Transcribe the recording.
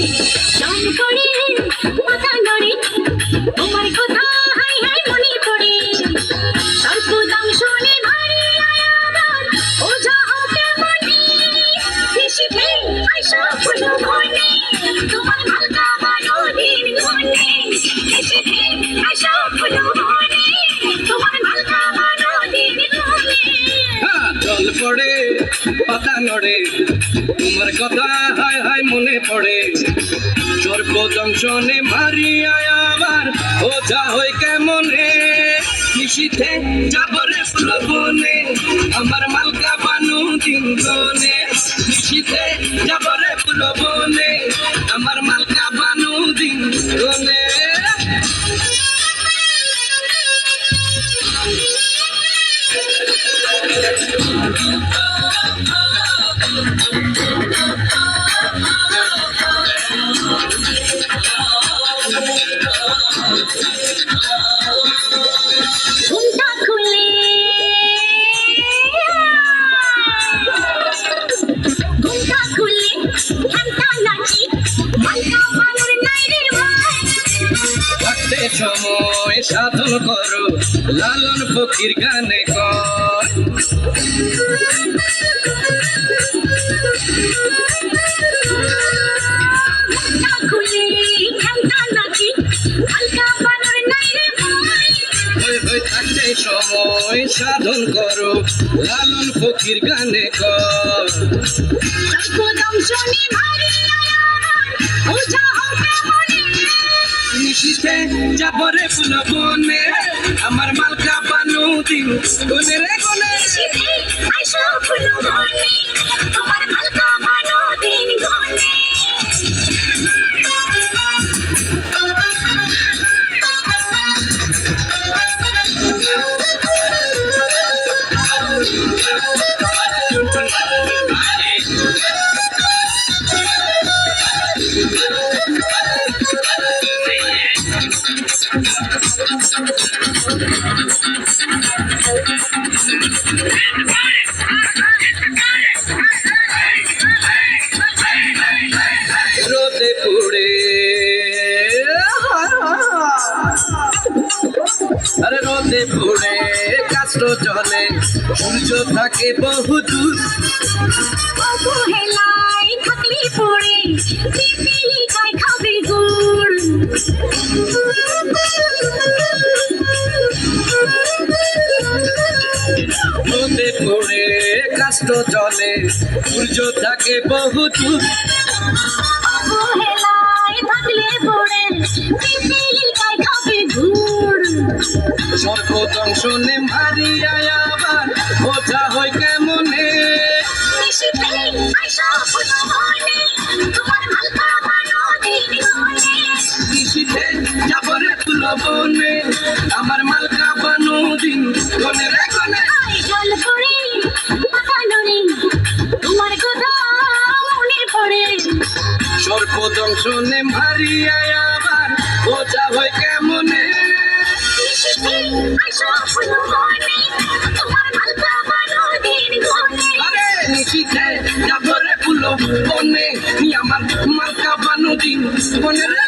何これ পড়ে পাতা নড়ে। তোমার কথা হায় হায় মনে পড়ে। সর্ব জংশনে মারিয়া আবার ওঝা হই কেমনে? নিশীথে যাবরে প্রবনে আমার মালকা বানু দিন নিশিতে যাবরে প্রবনে থাকতে সময় সাধন করো, লালন ফকির গানে কর। সময় সাধন করো, লালন ফকির গানে কর। শনি ভারী নিশিতে যাবরে ফুল বনে। আমার মালকা বানু দিন কোনে রে শীতে আইসো ফুল বনে। আমার মালকা রোদে পুড়ে। আরে রোদে পুড়ে কাস্ট জলে, সূর্য থাকে বহু দূর। অবহেলায় থাকলে পড়ে পিপিলি পুড়ে কাস্ট জলে সূর্য থাকে বহু দূর। অবহেলায় থাকলে পড়ে পিপিলি গায়ে খাবে গুড় সর্ব দংশনে মারিয়া আবার বোঝা হয় কেমনে? মনে কৃষিতে যাবরে আমার মালকা বানু দিন সর্ব শুনে মারিয়া আবার বোঝা হয় কেমনে? নিশিতে আইসা ফুলো বানো যাবরে বনে আমার মালকা বানু দিন। কোনে রে